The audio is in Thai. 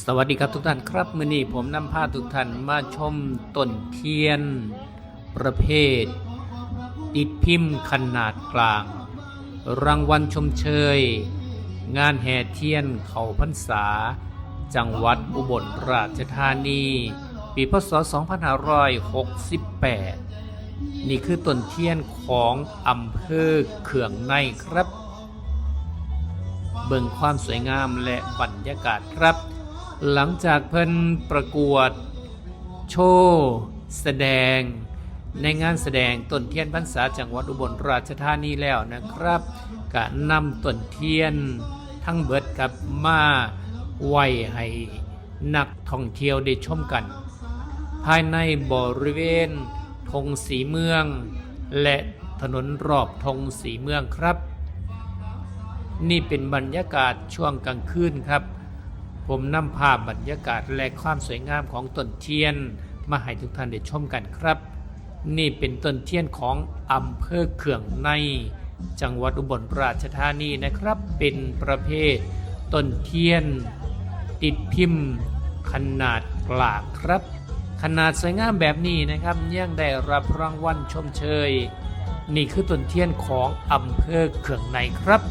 สวัสดีครับทุกท่านครับมื้อนี้ผมนำพาทุกท่านมาชมต้นเทียน ประเภท ติดพิมพ์ขนาดกลาง รางวัลชมเชย งานแห่เทียนเขาพรรษา จังหวัดอุบลราชธานี ปีพศ 2568 นี่คือต้นเทียนของอำเภอเขื่องในครับ เบิ่งความสวยงามและบรรยากาศครับ หลังจากเพิ่นประกวดโชว์แสดง ในงานแสดงต้นเทียนพรรษาจังหวัดอุบลราชธานีแล้วนะครับกะนำต้นเทียนทั้งเบิดกับมาไว้ให้นักท่องเที่ยวได้ชมกัน ภายในบริเวณธงสีเมือง และถนนรอบธงสีเมืองครับ นี่เป็นบรรยากาศช่วงกลางคืนครับ ผมนำภาพบรรยากาศและความสวยงามของต้นเทียน มาให้ทุกท่านได้ชมกันครับ นี่เป็นต้นเทียนของอำเภอเขื่องใน จังหวัดอุบลราชธานีนะครับ เป็นประเภทต้นเทียน ติดพิมพ์ ขนาดกลางครับ ขนาดสวยงามแบบนี้นะครับยังได้รับรางวัลชมเชย นี่คือต้นเทียนของอำเภอเขื่องในครับ